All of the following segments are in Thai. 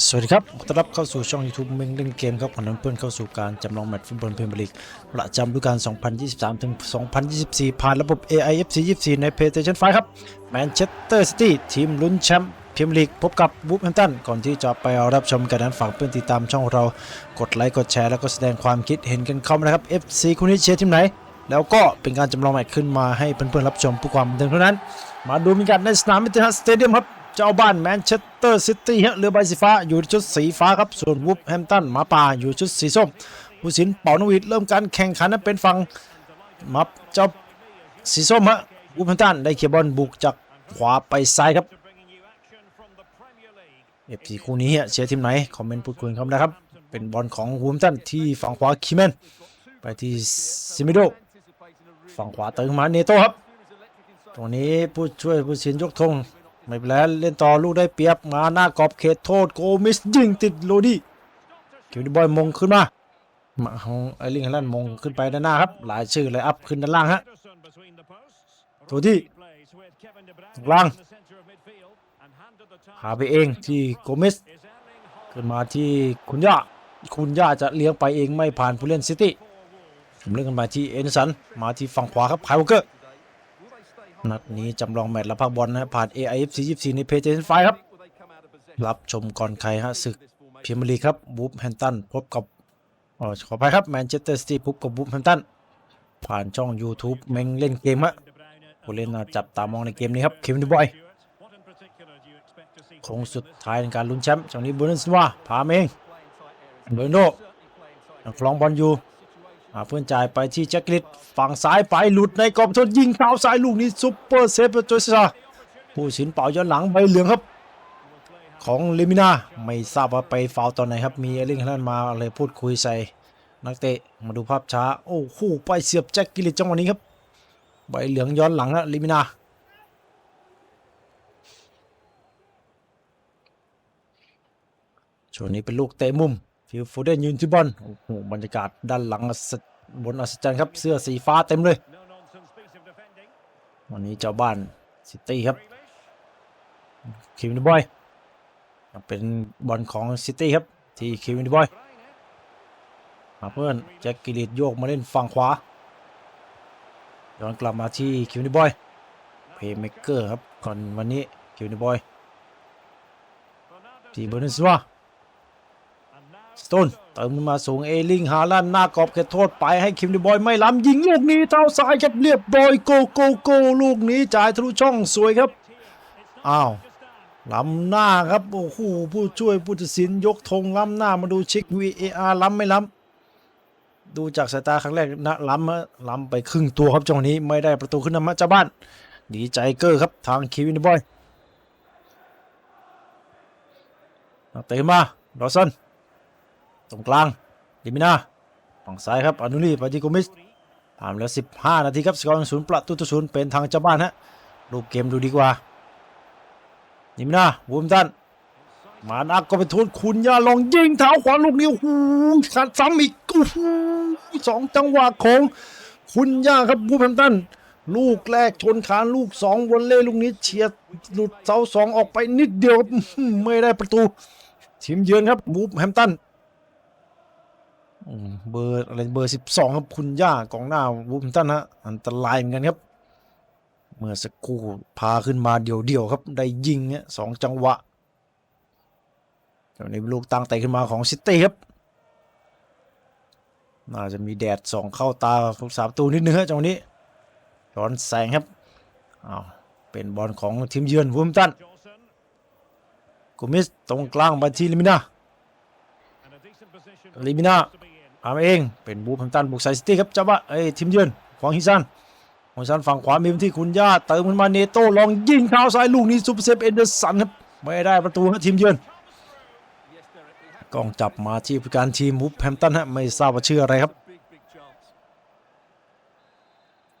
สวัสดีครับ ต้อนรับเข้าสู่ช่อง YouTube เม้งเล่นเกมครับขอนำเพื่อนเข้าสู่การจำลองแมตช์ฟุตบอลพรีเมียร์ลีกประจำฤดูกาล 2023 ถึง 2024 ผ่านระบบ AIFC 24 ใน PlayStation 5 ครับ แมนเชสเตอร์ซิตี้ทีมลุ้นแชมป์พรีเมียร์ลีกพบกับวูฟแฮมป์ตันก่อนที่จะไปรับชมกันนั้นฝากเพื่อนติดตามช่องเรากดไลค์กดแชร์แล้วก็แสดงความคิดเห็นกันเข้ามานะครับ FC คุณนี้เชียร์ทีมไหน แล้วก็เป็นการจำลองแมตช์ขึ้นมาให้เพื่อนๆรับชมเพื่อความบันเทิงเท่านั้น มาดูมีกันในสนามมิตรฮัสสเตเดียมครับ เจ้าบ้านแมนเชสเตอร์ซิตี้ฮะเรือใบสีฟ้าอยู่ชุดสีฟ้าครับ ส่วนวูฟแฮมตันหมาป่าอยู่ชุดสีส้มผู้สินเป่านวีดเริ่มการแข่งขันนั้นเป็นฝั่งมับเจ้าสีส้มฮะวูฟแฮมตันได้เคลียบอลบุกจากขวาไปซ้ายครับเอฟซีคู่นี้ฮะเชียร์ทีมไหน คอมเมนต์พูดคุยกันเข้ามาได้ครับ เป็นบอลของวูฟแฮมตันที่ฝั่งขวาคิเมนไปที่ซิมิโดฝั่งขวาเติมมาเนโต้ครับตรงนี้ผู้ช่วยผู้สินยกธง ไม่เป็นไรเล่นต่อลูกได้เปรียบมาหน้ากรอบเขตโทษโกมิสยิงติดโรดี้เคิวดิบอยมงขึ้นมามาของไอริงฮันแลนด์มงขึ้นไปด้านหน้าครับหลายชื่อเลยอัพขึ้นด้านล่างฮะตัวที่ล่างหาไปเองที่โกมิสขึ้นมาที่คุณย่าคุณย่าจะเลี้ยงไปเองไม่ผ่านผู้เล่นซิตี้ผมเล่นกันมาที่เอนสันมาที่ฝั่งขวาครับไคลวอเกอร์ นัดนี้จำลองแมตช์และภาคบอลนะผ่าน AIFC 24ในเพจเจนไฟครับ รับชมก่อนใครฮะศึกพรีเมียร์ลีกครับบูฟแฮมตันพบกับอ๋อขออภัยครับแมนเชสเตอร์ซิตี้พบกับบูฟแฮมตันผ่านช่อง YouTube เมงเล่นเกมฮะผู้เล่นน่าจับตามองในเกมนี้ครับเควินดูบอยโค้งสุดท้ายในการลุ้นแชมป์จากนี้บูเนสวาพาเองเบอร์โนยังคลองบอลอยู่ เพื่อนจ่ายไปที่แจ็คลิตฝั่งซ้ายไปหลุดในกรอบโทษยิงเท้าซ้ายลูกนี้ซุปเปอร์เซฟโจซิซาผู้สินเป่าย้อนหลังใบเหลืองครับ ของเลมินาไม่ทราบว่าไปฟาวตอนไหนครับ มีเอลิงฮันมาเลยพูดคุยใส่นักเตะมาดูภาพช้า โอ้โหไปเสียบแจ็คกิลิตจังหวะนี้ครับ ใบเหลืองย้อนหลังนะลิมินาช่วงนี้เป็นลูกเตะมุมฟิลโฟเดนยืนที่บอลโอ้โหบรรยากาศด้านหลังอัศ บนอัศจรรย์ครับเสื้อสีฟ้าเต็มเลย วันนี้เจ้าบ้านซิตี้ครับคิวินบอยเป็นบอลของซิตี้ครับ ที่คิวินบอยมาเพื่อนแจ็คกิลิตโยกมาเล่นฝั่งขวาย้อนกลับมาที่คิวินบอยเพย์เมเกอร์ครับก่อนวันนี้คิวินบอยที่เบอร์นิสวา สโตนเติมมาสูงเอลิงฮาลันหน้ากรอบเขตโทษไปให้คิมดิบอยไม่ล้ำยิงลูกนี้เท้าซ้ายครับเรียบร้อยโกโกโกลูกนี้จ่ายทะลุช่องสวยครับอ้าวล้ำหน้าครับโอ้โหผู้ช่วยผู้ตัดสินยกธงล้ำหน้ามาดูเช็ค VAR ล้ำไม่ล้ำดูจากสายตาครั้งแรกนะล้ำฮะล้ำไปครึ่งตัวครับจังหวะนี้ไม่ได้ประตูขึ้นนำมาเจ้าบ้านดีใจเกอร์ครับทางคิวินดิบอยเตะมาดอสัน ตรงกลางดิมินาฝั่งซ้ายครับอนุลีปที่โกมิสผ่านแล้ว 15 นาทีครับสกอร์ศูนย์ประตูต่อศูนย์เป็นทางเจ้าบ้านฮะรูปเกมดูดีกว่าดิมินาวูมตันมานักก็ไปทุนคุณย่าลองยิงเท้าขวาลูกนี้โอ้โหขัดซ้ำอีกโอ้โหสองจังหวะของคุณย่าครับวูมแฮมตันลูกแรกชนคานลูกสองวอลเล่ลูกนี้เฉียดหลุดเสาสองออกไปนิดเดียวไม่ได้ประตูทีมเยือนครับวูฟแฮมตัน อืมเบอร์อะไรเบอร์สิบสองครับคุณย่ากองหน้าวูฟตันฮะอันตรายเหมือนกันครับ เมื่อสักครู่พาขึ้นมาเดี่ยวๆครับ ได้ยิงเนี่ยสองจังหวะเดี๋ยวนี้ลูกตั้งเตะขึ้นมาของซิตี้ครับน่าจะมีแดดส่องเข้าตาฟุกสามตูนิดนึงฮะจังหวะนี้ย้อนแสงครับอ้าวเป็นบอลของทีมเยือนวูฟตันกูมิสตรงกลางไปที่ลิมินาลิมินา ทำเองเป็นบูพัมตันบุกไซซิตี้ครับจ้าบ้าเอ้ทีมเยือนของฮิซันของฮิซันฝั่งขวามีพื้นที่คุณย่าเติมขึ้นมาเนโต้ลองยิงเท้าซ้ายลูกนี้ซูเปอร์เซฟเอนเดอร์สันครับไม่ได้ประตูครับทีมเยือนกองจับมาที่ผู้การทีมบูแฮมตันฮะไม่ทราบว่าชื่ออะไรครับ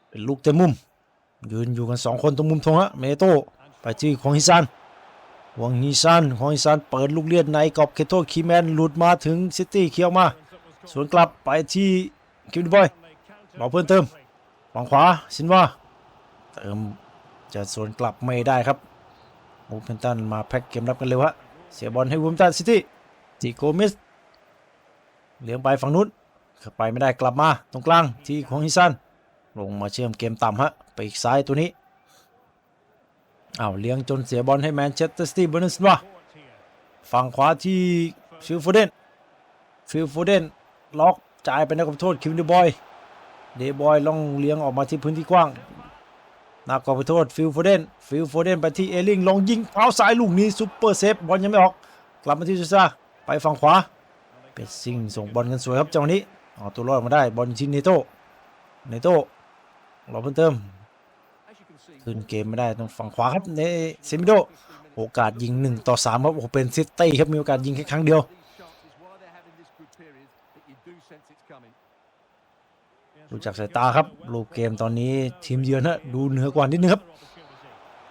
เป็นลูกเต็มมุม ยืนอยู่กันสองคนตรงมุมทงฮะเมโต้ไปที่ของฮิซันหวงฮิซันของฮิซันเปิดลูกเลียดในกรอบเคโตคีแมนหลุดมาถึงซิตี้เคียวมา สวนกลับไปที่คิวดิบอยบอกเพิ่มเติมฝั่งขวาซินว่าเติมจะสวนกลับไม่ได้ครับโอเพนตันมาแพ็กเกมรับกันเร็วฮะเสียบอลให้วูมตันซิตี้จีโกเมสเลี้ยงไปฝั่งนู้นเข้าไปไม่ได้กลับมาตรงกลางที่ของฮิซันลงมาเชื่อมเกมต่ำฮะไปอีกซ้ายตัวนี้อ้าวเลี้ยงจนเสียบอลให้แมนเชสเตอร์ซิตี้เบอร์นันสวาฝั่งขวาที่ฟิลโฟเดนฟิลโฟเดน ล็อกจ่ายไปนักโทษคิมเดบอย เดบอยลองเลี้ยงออกมาที่พื้นที่กว้างนักขอโทษฟิลโฟเดนฟิลโฟเดนไปที่เอลิงลองยิงเท้าซ้ายลูกนี้ซุปเปอร์เซฟบอลยังไม่ออก กลับมาที่ซูซ่าไปฝั่งขวาเป็ดซิงส่งบอลกันสวยครับจังหวะนี้เอาตัวรอดมาได้บอลอยู่ที่เนโต้เนโต้รอเพิ่มเติมขึ้นเกมไม่ได้ตรงฝั่งขวาครับเนเซมิโดโอกาสยิง 1 ต่อ 3 ครับโอ้เป็นซิตี้ครับมีโอกาสยิงแค่ครั้งเดียว ดูจากสายตาครับรูปเกมตอนนี้ทีมเยือนฮะดูเหนือกว่านิดนึงครับ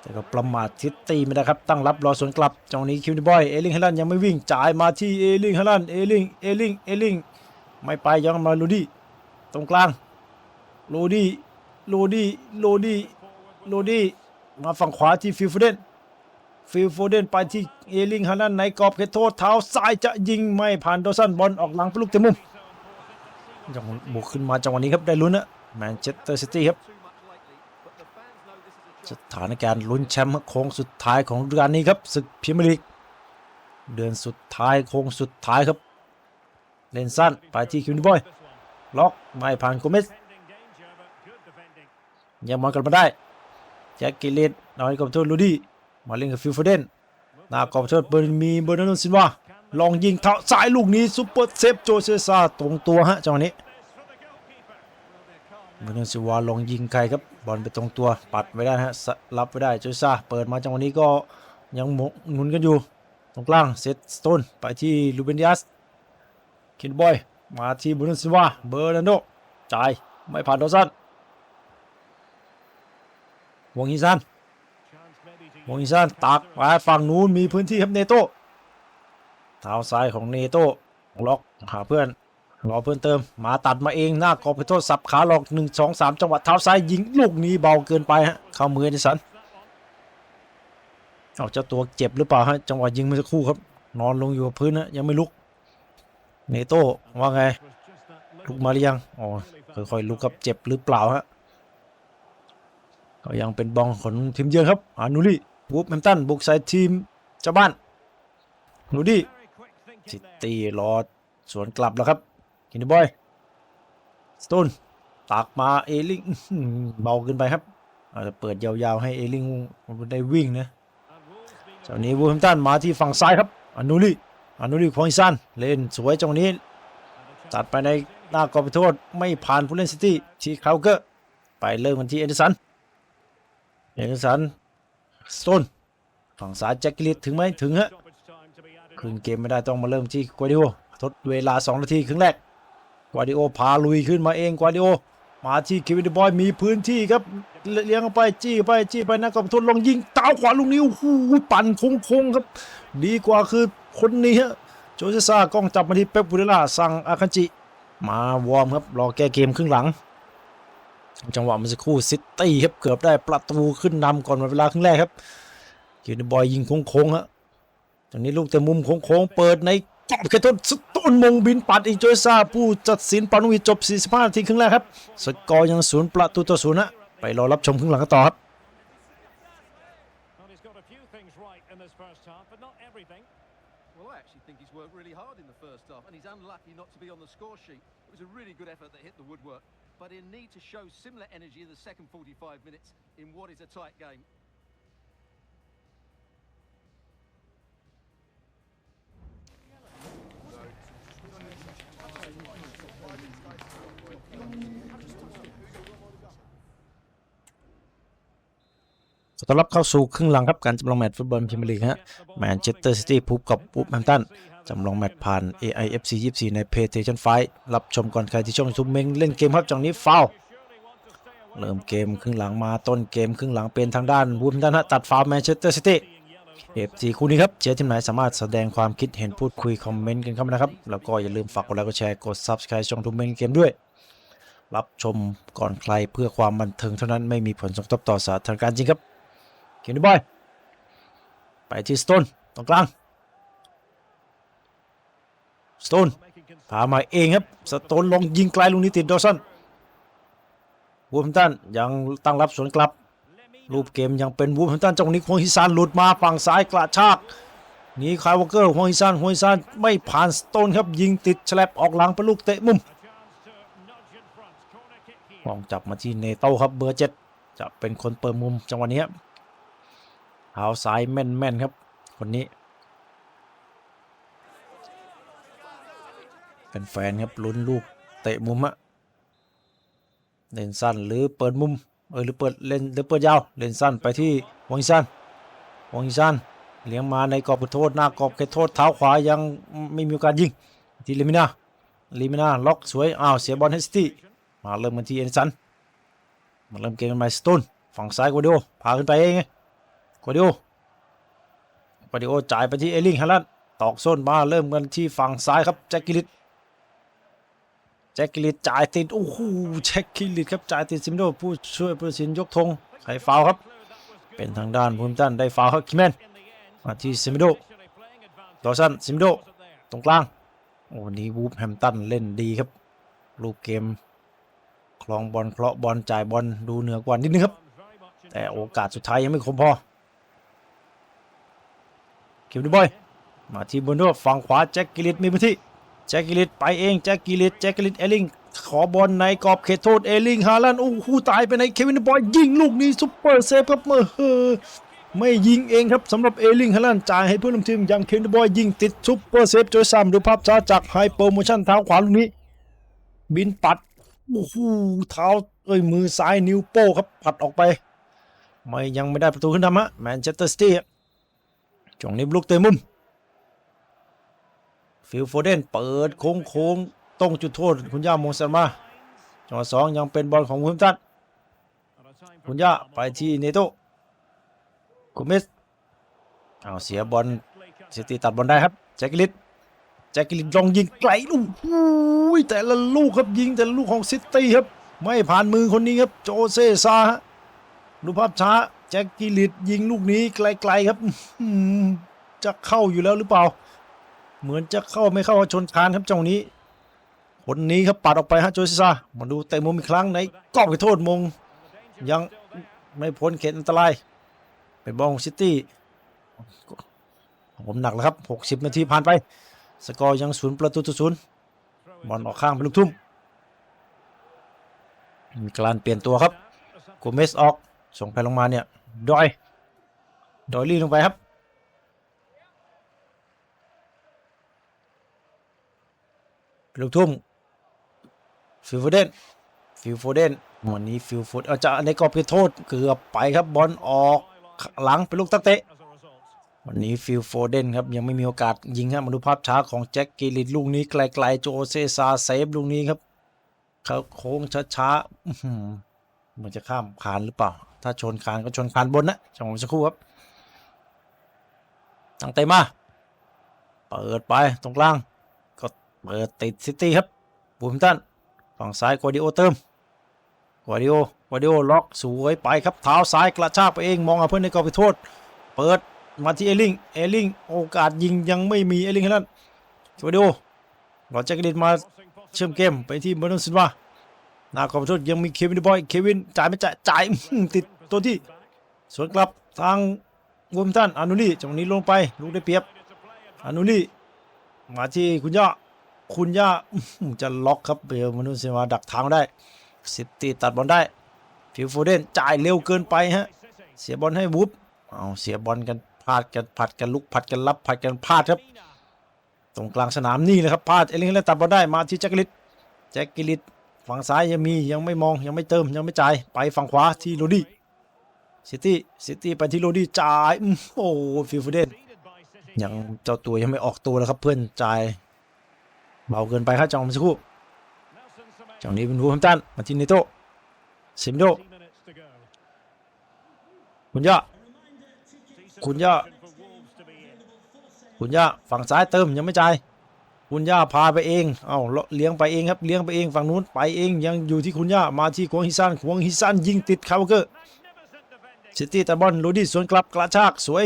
แต่ก็ประมาทซิตี้ไม่ได้ครับตั้งรับรอสวนกลับจังนี้คิวนิบอยเอลิงฮาลันยังไม่วิ่งจ่ายมาที่เอลิงฮาลันเอลิงเอลิงเอลิงไม่ไปยังมาลูดี้ตรงกลางโลดี้โลดี้โลดี้โลดี้มาฝั่งขวาที่ฟิลโฟเดนฟิลโฟเดนไปที่เอลิงฮาลันในกรอบเขตโทษเท้าซ้ายจะยิงไม่ผ่านโดสันบอลออกหลังไปลูกเต็มมุม จังหวะบุกขึ้นมาจังหวะนี้ครับได้ลุ้นนะแมนเชสเตอร์ซิตี้ครับสถานการณ์ลุ้นแชมป์โค้งสุดท้ายของฤดูกาลนี้ครับศึกพรีเมียร์ลีกเดือนสุดท้ายโค้งสุดท้ายครับ เล่นสั้นไปที่คิวนิบอย ล็อกไม่ผ่านโกเมสยังมอนกลับมาได้แจ็คกิเลตน้อยกับโทษลูดี้มาเล่นกับฟิลโฟเดนหน้ากอบโทษเบอร์มีเบอร์นาร์โดซินวา ลองยิงเทาซ้ายลูกนี้ซุปเปอร์เซฟโจเซซาตรงตัวฮะจังหวะนี้เบนซิวาลองยิงใครครับบอลไปตรงตัวปัดไว้ได้ฮะรับไว้ได้โจเซซาเปิดมาจังหวะนี้ก็ยังหมุนหมุนกันอยู่ ตรงกลางเซตสโตนไปที่ลูเบนดิอัสคินบอยมาที่บุนซิวาเบอร์นันโดจ่ายไม่ผ่านโดซันวงอีซันวงอีซันตักมาฝั่งนู้นมีพื้นที่ครับเนโต เท้าซ้ายของเนโต้ล็อกหาเพื่อนรอเพื่อนเติมมาตัดมาเองหน้ากรอบไปโทษสับขาหลอก1 2 3 จังหวะเท้าซ้ายยิงลูกนี้เบาเกินไปฮะเข้ามือดิสันเอาเจ้าตัวเจ็บหรือเปล่าฮะจังหวะยิงเมื่อสักครู่ครับ นอนลงอยู่กับพื้นนะยังไม่ลุกเนโต้ว่าไงลุกมาหรือยังอ๋อค่อยๆลุกครับเจ็บหรือเปล่าฮะก็ยังเป็นบองของทีมเยือนครับอานูรี่วูฟแฮมตันบุกใส่ทีมเจ้าบ้านนูดี้ ซิตี้รอสวนกลับแล้วครับกินบอยสโตนตักมาเอลิงเบาเกินไปครับอาจจะเปิดยาวๆให้เอลิงได้วิ่งนะเจ้านี้วูฟแฮมตันมาที่ฝั่งซ้ายครับอนูรี่อนุริควงซันเล่นสวยจังนี้ตัดไปในหน้ากรอบโทษไม่ผ่านผู้เล่นซิตี้ชีคราเกอร์ไปเริ่มกันที่เอเดสันเอเดสันสโตนฝั่งซ้ายแจ็คกิลิตถึงไหมถึงฮะ คืนเกมไม่ได้ต้องมาเริ่มที่กวาดิโอทดเวลา 2 นาทีครึ่งแรกกวาดิโอพาลุยขึ้นมาเองกวาดิโอมาที่เควินเดบอยมีพื้นที่ครับเลี้ยงไปจี้ไปจี้ไปน้ากรอบโทษลงยิงเต้าขวาลูกนี้โอ้โหปั่นโค้งครับ ดีกว่าคือคนนี้ฮะโจเซซ่ากล้องจับมาที่เป๊ปบุเรล่าสั่งอาคันจิ มาวอร์มครับรอแก้เกมครึ่งหลัง จังหวะมื่อสักครู่ซิตี้ครับเกือบได้ประตูขึ้นนำก่อนเวลาครึ่งแรกครับกินบอยยิงโค้งฮะ ตรงนี้ลูกแต่มุมโค้งเปิดในกรอบเขตโทษต้นมงบินปัดอีกโจยซาผู้จัดสินปานุวิจบ 45นาทีครึ่งแรกครับ สกอร์ยังศูนย์ประตูต่อศูนย์นะไปรอรับชมครึ่งหลังกันต่อครับ ขอต้อนรับเข้าสู่ครึ่งหลังครับการจำลองแมตช์ฟุตบอลพรีเมียร์ลีกฮะแมนเชสเตอร์ซิตี้พบกับวูฟแฮมตันจำลองแมตช์ผ่าน AIFC 24 ใน PlayStation 5 รับชมก่อนใครที่ช่องยูทูบเมงเล่นเกมครับจังนี้ฟาวเริ่มเกมครึ่งหลังมาต้นเกมครึ่งหลังเป็นทางด้านวูฟแฮมตันฮะตัดฟาวแมนเชสเตอร์ซิตี้ FC คู่นี้ครับเชียร์ทีมไหนสามารถแสดงความคิดเห็นพูดคุยคอมเมนต์กันเข้ามานะครับ แล้วก็อย่าลืมฝากกดไลค์กดแชร์กด Subscribe ช่องทูเมงเกมด้วย รับชมก่อนใครเพื่อความบันเทิงเท่านั้นไม่มีผลส่งทบต่อสาธารณการจริงครับ เกมนี้บอย ไปที่สโตนตรงกลางสโตนพามาเองครับสโตนลงยิงไกลลูกนี้ติดดอสันวูฟแฮมตันยังตั้งรับสวนกลับ รูปเกมยังเป็นวูฟแฮมตันจังหวะนี้ฮวงฮิซานหลุดมาฝั่งซ้ายกระชากหนีคายวอลเกอร์ฮวงฮิซานฮวงฮิซานไม่ผ่านสโตนครับยิงติดฉลับออกหลังเป็นลูกเตะมุมมองจับมาที่เนโต้ครับเบอร์เจ็ดจะเป็นคนเปิดมุมจังหวะนี้ครับ เท้าซ้ายแม่นๆครับ คนนี้เป็นแฟนครับลุ้นลูกเตะมุมอะเล่นสั้นหรือเปิดมุมเออหรือเปิดเล่นหรือเปิดยาวเล่นสั้นไปที่วงอิซันวงอิซันเลี้ยงมาในกรอบโทษหน้ากรอบเขตโทษเท้าขวายังไม่มีกาสยิงที่เลมินาเลมินาล็อกสวยอ้าวเสียบอลให้สตี้มาเริ่มกันที่เอเนสันมาเริ่มเกมกันใหม่สโตนฝั่งซ้ายกวาดิโอพาขึ้นไปเองไง กวาดิโอกวาดิโอจ่ายไปที่เอลิงฮาลันตอกส้นมาเริ่มกันที่ฝั่งซ้ายครับแจ็คกิลิตแจ็คกิลิตจ่ายติดโอ้โหแจ็คกิลิตครับจ่ายติดซิมโดผู้ช่วยผู้สินยกธงใครฟาวครับ เป็นทางด้านภูมตันได้ฟาวครับคิแมนมาที่ซิมโดดอสันซิมโดตรงกลางโอ้วันนี้วูฟแฮมตันเล่นดีครับรูปเกมคลองบอลเคราะบอลจ่ายบอลดูเหนือกว่านิดนึงครับ แต่โอกาสสุดท้ายยังไม่คมพอ คิวดูบอย มาที่บนด้วยฝั่งขวาแจ็คกิลิตมีพื้นที่แจ็คกิลิตไปเองแจ็คกิลิตแจ็คกิลิตเอลิงขอบอลในกรอบเขตโทษเอลิงฮาลันโอ้โหตายไปในเควินดูบอยยิงลูกนี้ซุปเปอร์เซฟครับเมื่อเฮอไม่ยิงเองครับสำหรับเอลิงฮาลันจ่ายให้เพื่อนร่วมทีมอย่างเควินดูบอยยิงติดซุปเปอร์เซฟโจยซัมดูภาพช้าจากไฮเปอร์โมชั่นเท้าขวาลูกนี้ บินปัดโอ้โหเท้าเอ้ยมือซ้ายนิ้วโป้ครับปัดออกไป ไม่ยังไม่ได้ประตูขึ้นทำฮะแมนเชสเตอร์ซิตี้ จ่องนี้ลูกเตะมุม ฟิลโฟเดนเปิดโค้งโค้งตรงจุดโทษคุณย่าโมงสันมาจังหวะสองยังเป็นบอลของวุ้มตันคุณย่าไปที่เนโตกุมิสเอาเสียบอลซิตี้ตัดบอลได้ครับแจ็คกิลิตแจ็คกิลิตลองยิงไกลลูกโอ้ยแต่ละลูกครับยิงแต่ละลูกของซิตี้ครับ ไม่ผ่านมือคนนี้ครับโจเซซาฮะดูภาพช้า แจ็คกิลิตยิงลูกนี้ไกลๆครับจะเข้าอยู่แล้วหรือเปล่า เหมือนจะเข้าไม่เข้าชนคานครับจังหวะนี้คนนี้ครับปัดออกไปฮะโจซิซามาดูเตะมุมอีกครั้งในกรอบไปโทษมง ยังไม่พ้นเขตอันตราย เป็นบอลของซิตี้ผมหนักแล้วครับ 60 นาทีผ่านไป สกอร์ยังศูนย์ประตูต่อศูนย์บอลออกข้างเป็นลูกทุ่มมีการเปลี่ยนตัวครับโกเมสออกส่งไปลงมาเนี่ย ดอย ดอยลี่ลงไปครับ ลูกทุ่มฟิลโฟเดนฟิลโฟเดนวันนี้ฟิลโฟเดนเอาจะในกรอบเขตโทษเกือบไปครับบอลออกหลังเป็นลูกตั้งเตะ วันนี้ฟิลโฟเดนครับยังไม่มีโอกาสยิงครับมาดูภาพช้าของแจ็คกิลิตลูกนี้ไกลๆโจเซซาเซฟลูกนี้ครับเขาโค้งช้าๆ เหมือนจะข้ามคานหรือเปล่า ถ้าชนคานก็ชนคานบนนะจังหวะสักครู่ครับตั้งเตะมา เปิดไปตรงกลาง ก็เปิดติดซิตี้ครับบูมตันฝั่งซ้ายกวาดิโอเติมกวาดิโอกวาดิโอล็อกสวยไปครับเท้าซ้ายกระชากไปเองมองเอาเพื่อนในกรอบไปโทษ เปิดมาที่เอลิงเอลิงโอกาสยิงยังไม่มีเอลิงแค่นั้นกวาดิโอรอแจ็คเกลินมาเชื่อมเกมไปที่เบอร์นซินวา นาขอบโทษยังมีเควินดีบอยเควินจ่ายไม่จ่ายจ่ายติดตัวที่สวนกลับทางวูมตันอานุลีจังหวะนี้ลงไปลูกได้เปรียบอานุลีมาที่คุณย่าคุณย่าจะล็อกครับเบลมนุษย์เซวาดักทางได้ซิตีตัดบอลได้ฟิลโฟเดนจ่ายเร็วเกินไปฮะเสียบอลให้วูฟเอาเสียบอลกันพลาดกันผัดกันลุกผัดกันรับผัดกันพลาดครับ ตรงกลางสนามนี่เลยครับพลาดเอลิงแล้วตัดบอลได้มาที่แจ็คกิลิตแจ็คกิลิต ฝั่งซ้ายยังมียังไม่มองยังไม่เติมยังไม่จ่ายไปฝั่งขวาที่โรดี้ซิตี้ซิตี้ไปที่โรดี้จ่ายโอ้ฟิลฟูเดนยังเจ้าตัวยังไม่ออกตัวแล้วครับเพื่อนจ่ายเบาเกินไปครับจังหวะสักครู่จังนี้เป็นวูฟแฮมตันมาที่เนโตซิมโดคุณย่าคุณย่าคุณย่าฝั่งซ้ายเติมยังไม่จ่าย คุณย่าพาไปเอง เอาเลี้ยงไปเองครับ เลี้ยงไปเองฝั่งนู้นไปเองยังอยู่ที่คุณย่ามาที่ควงฮิซันควงฮิซันยิงติดคาร์เกอร์ซิตี้แต่บอลลูดี้สวนกลับกระชากสวย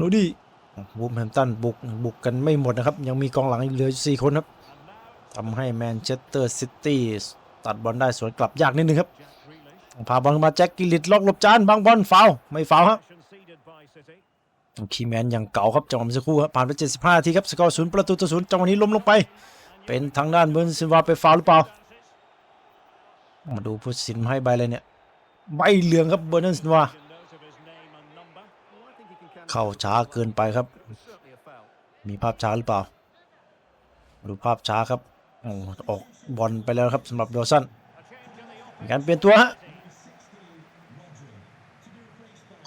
ลูดี้วูมแฮมตันบุกบุกกันไม่หมดนะครับ ยังมีกองหลังเหลือสี่คนครับทำให้แมนเชสเตอร์ซิตี้ตัดบอลได้สวนกลับยากนิดนึงครับพาบอลมาแจ็คกิลิตล็อกหลบจานบางบอลฟาวไม่ฟาวล์ค คีแมนอย่างเก่าครับจังหวะเมื่อสักครู่ครับผ่านไป 75นาทีครับสกอร์ศูนย์ประตูต่อศูนย์จังหวะนี้ล้มลงไป เป็นทางด้านเบอร์นซินวาไปฟาวหรือเปล่า มาดูผู้ตัดสินให้ใบเลยเนี่ยใบเหลืองครับเบอร์นซินวาเข้าช้าเกินไปครับ มีภาพช้าหรือเปล่า ดูภาพช้าครับโอ้ออกบอลไปแล้วครับสำหรับโดสันการเปลี่ยนตัวฮะ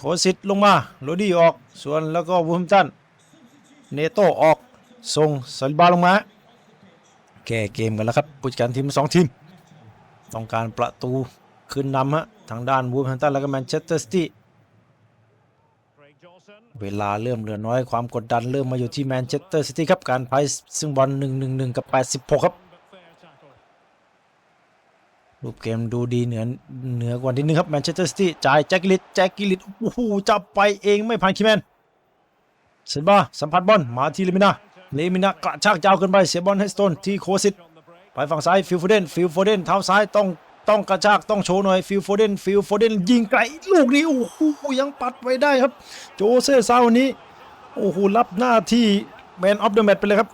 โคสิตลงมาโรดี้ออก ส่วนแล้วก็วูมตันเนโตออกส่งซัลบาลงมา แก้เกมกันแล้วครับผู้จัดการทีมสองทีม ต้องการประตูขึ้นนำฮะทางด้านวูมแฮมตันแล้วก็แมนเชสเตอร์ซิตี้เวลาเริ่มเหลือน้อยความกดดันเริ่มมาอยู่ที่แมนเชสเตอร์ซิตี้ครับการพายซึ่งบอล1 1 1กับ 86 ครับ รูปเกมดูดีเหนือเหนือกว่านิดนึงครับแมนเชสเตอร์ซิตี้จ่ายแจ็คกิลิตแจ็คกิลิตโอ้โหจะไปเองไม่ผ่านคีแมนเซนบาสัมผัสบอลมาที่เลมินาเลมินากระชากยาวเกินไปเสียบอลให้สโตนที่โคสิตไปฝั่งซ้ายฟิลโฟเดนฟิลโฟเดนเท้าซ้ายต้องต้องกระชากต้องโชว์หน่อยฟิลโฟเดนฟิลโฟเดนยิงไกลลูกนี้โอ้โหยังปัดไว้ได้ครับ โจเซ่ซาวันนี้โอ้โหรับหน้าที่แมนออฟเดอะแมตช์ไปเลยครับ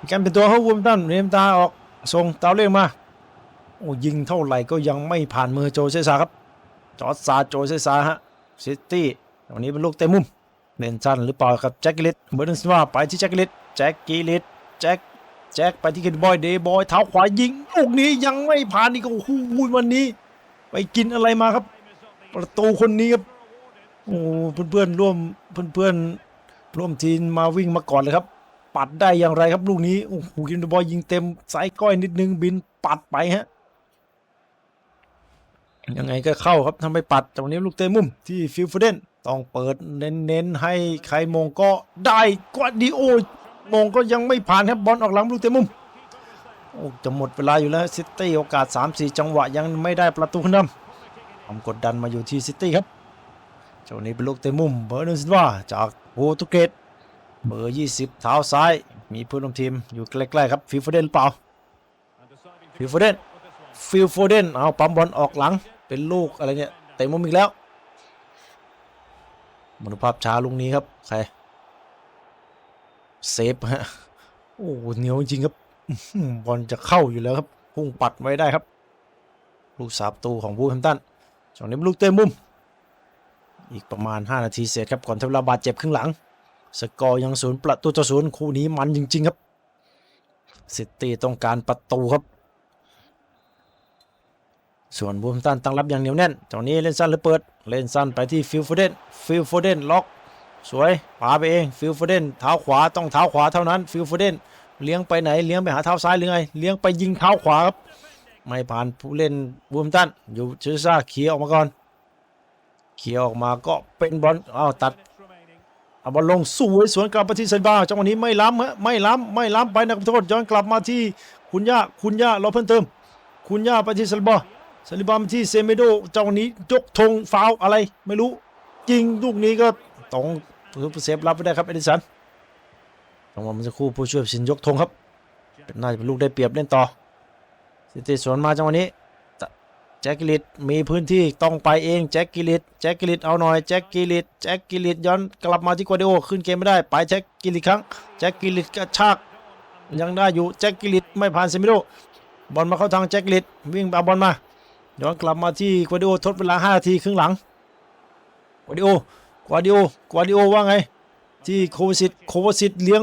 มีการเป็นตัวเขาวูมตันเรมตาออกส่งเตาเล่งมา โอ้ยิงเท่าไหร่ก็ยังไม่ผ่านมือโจเซซาครับ จอร์ซาโจเซซาฮะซิตี้วันนี้เป็นลูกเตะมุมเล่นสั้นหรือเปล่าครับแจ็คกิลิตเบอร์นสวาไปที่แจ็คกิลิตแจ็คกิลิตแจ็คแจ็คไปที่เคนบอยเดย์บอยเท้าขวายิงลูกนี้ยังไม่ผ่านอีกโอ้โหวันนี้ ไปกินอะไรมาครับ ประตูคนนี้ครับโอ้เพื่อนๆร่วมเพื่อนๆร่วมทีมมาวิ่งมาก่อนเลยครับ ปัดได้อย่างไรครับลูกนี้โอ้โหเคนบอยยิงเต็มสายก้อยนิดนึงบินปัดไปฮะ ยังไงก็เข้าครับทำไมปัดจากนี้ลูกเตะมุมที่ฟิลฟเดนต้องเปิดเน้นๆให้ใครมงก็ได้กวาดีโอมงก็ยังไม่ผ่านครับบอลออกหลังลูกเตะมุมโอ้จะหมดเวลาอยู่แล้วซิตี้โอกาส 3-4 จังหวะยังไม่ได้ประตูขึ้นำความกดดันมาอยู่ที่ซิตี้ครับเจ้านี้เป็นลูกเตะมุมเบอร์นันซินวาจากโปรตุเกสเบอร์ 20 เท้าซ้าย มีเพื่อนร่วมทีมอยู่ใกล้ๆครับฟิลโฟเดนเปล่าฟิลโฟเดนฟิลโฟเดนเอาปั๊มบอลออกหลัง เป็นลูกอะไรเนี่ยเตะมุมอีกแล้วมนุภาพช้าลูกนี้ครับใครเซฟฮะโอ้เหนียวจริงครับบอลจะเข้าอยู่แล้วครับพุ่งปัดไว้ได้ครับ ลูกสาประตูของบูแฮมตันจองนี้ลูกเตะมุม อีกประมาณ 5 นาทีเสร็จครับก่อนทำเวลาบาดเจ็บครึ่งหลัง สกอร์ยังศูนย์ประตูต่อศูนย์คู่นี้มันจริง ๆ ครับ ซิตี้ต้องการประตูครับ ส่วนบูมตันตั้งรับอย่างเหนียวแน่นตรงนี้เล่นสั้นหรือเปิด เล่นสั้นไปที่ฟิลโฟเดน ฟิลโฟเดนล็อกสวยปาไปเอง ฟิลโฟเดนเท้าขวาต้องเท้าขวาเท่านั้น ฟิลโฟเดนเลี้ยงไปไหน เลี้ยงไปหาเท้าซ้ายหรือไง เลี้ยงไปยิงเท้าขวาครับ ไม่ผ่านผู้เล่นบูมตัน อยู่เชซ่าเคลียร์ออกมาก่อน เคลียร์ออกมาก็เป็นบอล อ้าวตัดเอาบอลลงสวยสวนกลับมาที่เซนบาจังหวะนี้ไม่ล้ำฮะไม่ล้ำไม่ล้ำไปนักโทษย้อนกลับมาที่คุณย่าคุณย่ารอเพิ่มเติม คุณย่าไปที่ซาลิบา ซาลิบามที่เซเมโดเจังหวะนี้ยกธงฟาวล์อะไรไม่รู้ยิงลูกนี้ก็ตรงเซฟรับไม่ได้ครับเอดิสันจังหวะมันจะคู่ผู้ช่วยสินยกธงครับเป็นน่าจะเป็นลูกได้เปรียบเล่นต่อซิตี้สวนมาจังหวะนี้แจ็คกิลิตมีพื้นที่ต้องไปเองแจ็คกิลิตแจ็คกิลิตเอาหน่อยแจ็คกิลิตแจ็คกิลิตย้อนกลับมาที่กวาดิโอขึ้นเกมไม่ได้ไปแจ็คกิลิตครั้งแจ็คกิลิตกระชากยังได้อยู่แจ็คกิลิตไม่ผ่านเซมิโดบอลมาเข้าทางแจ็คกิลิตวิ่งเอาบอลมา ย้อนกลับมาที่กวาดิโอทดเวลา5นาทีครึ่งหลังกวาดิโอกวาดิโอกวาดิโอว่าไง ที่โควาซิตโควาซิตเลี้ยง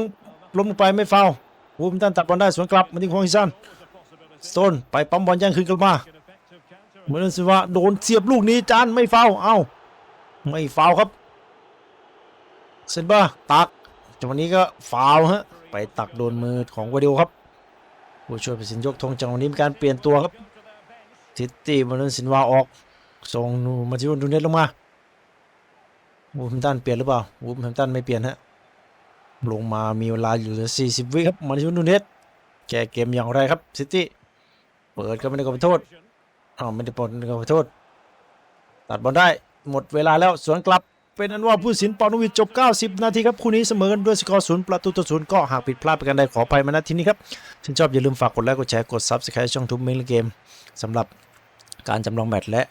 ล้มลงไปไม่ฟาวล์วูมตันตัดบอลได้สวนกลับมาที่คองฮิซันสโตนไปปั๊มบอลย่างคืนกลับมาเหมือนสิว่าโดนเสียบลูกนี้จานไม่ฟาวเอ้าไม่ฟาวครับเซนบ้าตักจังหวะนี้ก็ฟาวฮะไปตักโดนมือของวาดิโอครับผู้ช่วยผู้สินยกธงจังหวะนี้มีการเปลี่ยนตัวครับ ทิตตี้มาเลนสินวาออกส่งนูมาที่วันดูเน็ตลงมาวูฟแฮมตันเปลี่ยนหรือเปล่าวูฟแฮมตันไม่เปลี่ยนฮะลงมามีเวลาอยู่เหลือ40 วิครับมาที่วันดูเน็ตแก้เกมอย่างไรครับซิตี้เปิดก็ไม่ได้ก็ไปโทษอ้าวไม่ได้ปลดขอโทษ ตัดบอลได้หมดเวลาแล้วสวนกลับเป็นอันว่าผู้สินปอนวิทจบ 90 นาทีครับคู่นี้เสมอกันด้วยสกอร์ศูนย์ประตูต่อศูนย์ก็หากผิดพลาดไปกันใดขออภัยมาณที่นี้ครับถ้าชอบอย่าลืมฝากกดไลค์กดแชร์กด Subscribe ช่องทุบเมงเกม สำหรับการจำลองแมตช์และ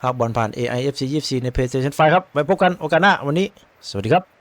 ภาพบอลผ่าน AIFC 24ใน PlayStation 5 ครับ ไว้พบกันโอกาสหน้าวันนี้ สวัสดีครับ